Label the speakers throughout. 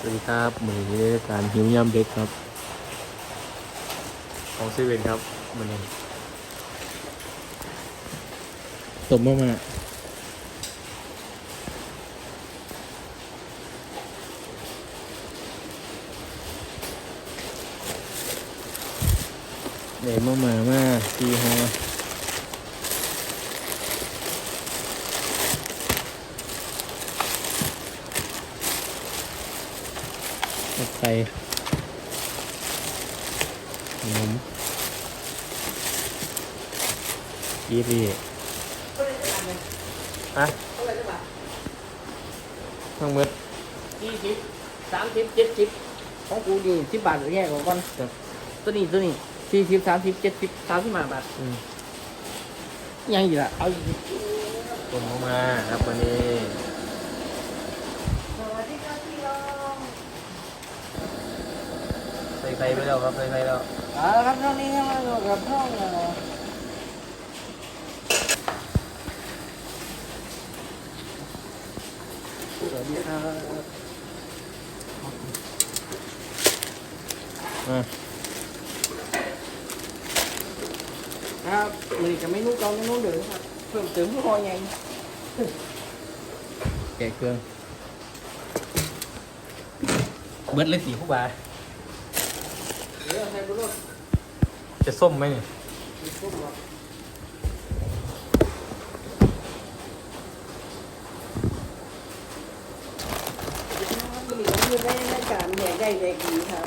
Speaker 1: สวัสดีครับมือนี้รายการหิวยำเด็กครับ ของเซเว่นครับมือนี้ตบมามาเดี๋ยวมามามาซีฮอ ใส่ขนมกีรีฮะทั้งหมด
Speaker 2: ยี่สิบสามสิบเจ็ดสิบของกูนี่สิบบาทหรือแง่กว่าก่อน
Speaker 1: ครับ
Speaker 2: ตัวนี้ตัวนี้สี่สิบสามสิบเจ็ดสิบสามสิบห้าบาท
Speaker 1: อืม
Speaker 2: ยังอยู่ละเอาอีก
Speaker 1: ตบมามาครับวันนี้
Speaker 2: สวัสดีครับพี่น้อง
Speaker 1: ใส่ ไข่ไปแล้วครับใส่ไข่แล้ว
Speaker 2: เอาละครับช่องนี้มาอยู่กับช่องเอ่อสวัสดีครับ
Speaker 1: อะ
Speaker 2: ครับเลยจะไม่นู้กองไม่นู้เดือดครับเพิ่มเติมผู้คอยไง
Speaker 1: แกะเครื่องเบิดเลยสีผู้บา
Speaker 2: เดี๋ยวใส่บุรุษ
Speaker 1: จะส้มไหมเนี่ย
Speaker 2: ส้มหรออยู่ในรายการแหญ่ใหญ่ใหญ่ดีครับ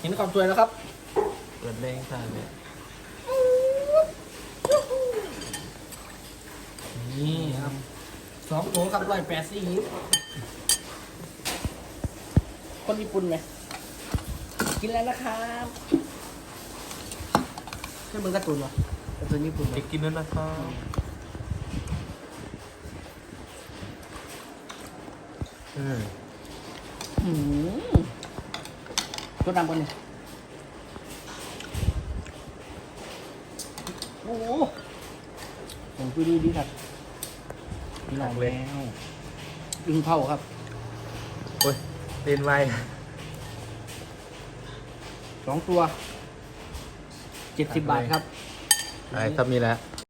Speaker 2: เห็นความสวยแล้วครับ
Speaker 1: เปิดแรงค่ะเนี่ยนี่ครับ
Speaker 2: สองตัวครับร้อยแปดสี่คนญี่ปุ่นไหมกินแล้วนะครับใช่มึงการ์ตูนวะการ์ตูนญี่ปุ่นไหม
Speaker 1: จะกินแล้วนะครับอืม
Speaker 2: อืม ตัวดำคนนี้โอ้โหผมไปดูดีครับมีหลายแนวอึงเผาครับ
Speaker 1: โอ้ยเล่นไว
Speaker 2: สองตัวเจ็ดสิบบาทครับ
Speaker 1: อะไรครับนี่แหละ